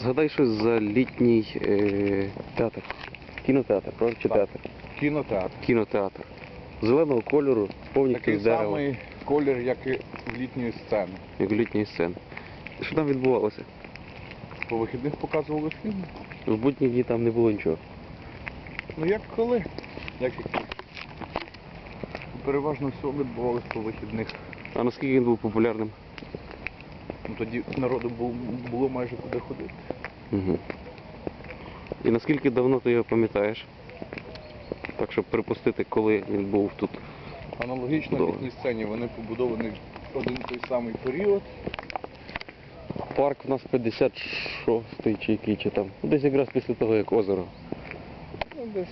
Згадай щось за літній е, театр. Кінотеатр, правда? Чи Так. театр? Кінотеатр. Кінотеатр. Зеленого кольору, повністю Такий з дерева, самий колір, як і в літньої сцени. як літньої сцени. Що там відбувалося? По вихідних показували фільм. В будні дні там не було нічого. Ну як коли? Як і. Переважно все відбувалося по вихідних. А наскільки він був популярним? Ну, тоді народу було, було майже куди ходити. Угу. І наскільки давно ти його пам'ятаєш? Так, щоб припустити, коли він був тут. Аналогічно Добре. літній сцені вони побудовані в один той самий період. Парк у нас 56-й чи який, чи там. Десь якраз після того, як озеро. Ну, десь